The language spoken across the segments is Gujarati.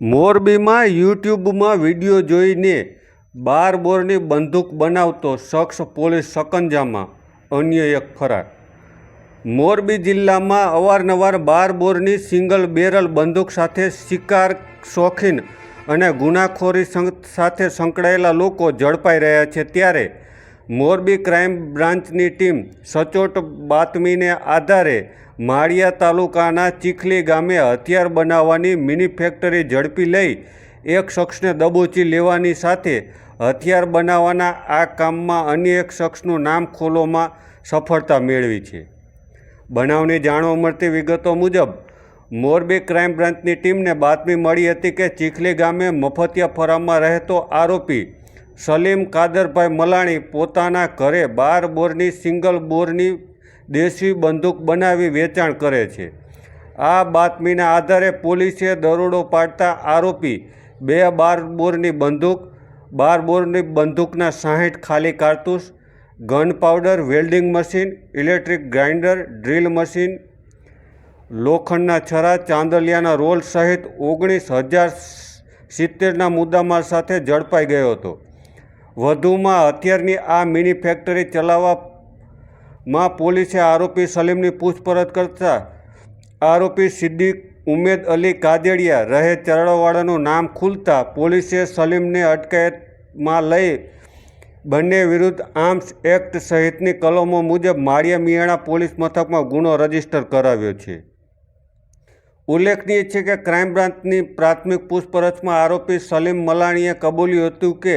મોરબીમાં યુટ્યુબમાં વીડિયો જોઈને બાર બોરની બંદૂક બનાવતો શખ્સ પોલીસ સકંજામાં, અન્ય એક ફરાર. મોરબી જિલ્લામાં અવારનવાર બાર બોરની સિંગલ બેરલ બંદૂક સાથે શિકાર, શોખીન અને ગુનાખોરી સાથે સંકળાયેલા લોકો ઝડપાઈ રહ્યા છે ત્યારે મોરબી ક્રાઇમ બ્રાન્ચની ટીમ સચોટ બાતમીને આધારે માળિયા તાલુકાના ચીખલી ગામે હથિયાર બનાવવાની મિની ફેક્ટરી ઝડપી લઈ એક શખ્સને દબોચી લેવાની સાથે હથિયાર બનાવવાના આ કામમાં અન્ય એક શખ્સનું નામ ખોલવામાં સફળતા મેળવી છે. બનાવની જાણવા મળતી વિગતો મુજબ, મોરબી ક્રાઇમ બ્રાન્ચની ટીમને બાતમી મળી હતી કે ચીખલી ગામે મફતિયા ફરામમાં રહેતો આરોપી સલીમ કાદરભાઈ મલાણી પોતાના ઘરે બાર બોરની, સિંગલ બોરની દેશી બંદૂક બનાવી વેચાણ કરે છે. આ બાતમીના આધારે પોલીસે દરોડો પાડતા આરોપી બે બાર બોરની બંદૂક, બાર બોરની બંદૂકના સાહીઠ ખાલી કારતૂસ, gun powder, welding machine, electric grinder, drill machine, લોખંડના છરા, ચાંદલિયાના રોલ સહિત ઓગણીસ હજાર સિત્તેરના મુદ્દામાલ સાથે ઝડપાઈ ગયો હતો. વધુમાં હથિયારની આ મિની ફેક્ટરી ચલાવવામાં પોલીસે આરોપી સલીમની પૂછપરછ કરતા આરોપી સિદ્દીક ઉમેદ અલી કાદેડિયા રહે ચરણવાળાનું નામ ખુલતા પોલીસે સલીમને અટકાયતમાં લઈ બંને વિરુદ્ધ આર્મ્સ એક્ટ સહિતની કલમો મુજબ માળિયા મિયાણા પોલીસ મથકમાં ગુનો રજિસ્ટર કરાવ્યો છે. ઉલ્લેખનીય છે કે ક્રાઇમ બ્રાન્ચની પ્રાથમિક પૂછપરછમાં આરોપી સલીમ મલાણીએ કબૂલ્યું હતું કે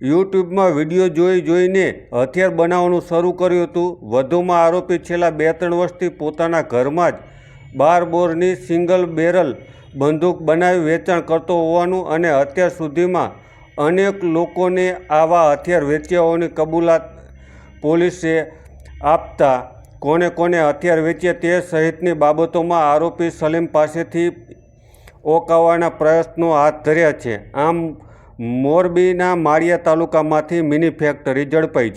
યુટ્યુબમાં વીડિયો જોઈ જોઈને હથિયાર બનાવવાનું શરૂ કર્યું હતું. વધુમાં આરોપી છેલ્લા બે ત્રણ વર્ષથી પોતાના ઘરમાં જ બાર બોરની સિંગલ બેરલ બંદૂક બનાવી વેચાણ કરતો હોવાનું અને અત્યાર સુધીમાં અનેક લોકોને આવા હથિયાર વેચ્યા હોવાની કબૂલાત પોલીસે આપતા કોને કોને હથિયાર વેચ્યા તે સહિતની બાબતોમાં આરોપી સલીમ પાસેથી ઓકાવવાના પ્રયત્નો હાથ ધર્યા છે. આમ મોરબીના માળિયા તાલુકામાંથી મિની ફેક્ટરી ઝડપાઈ છે.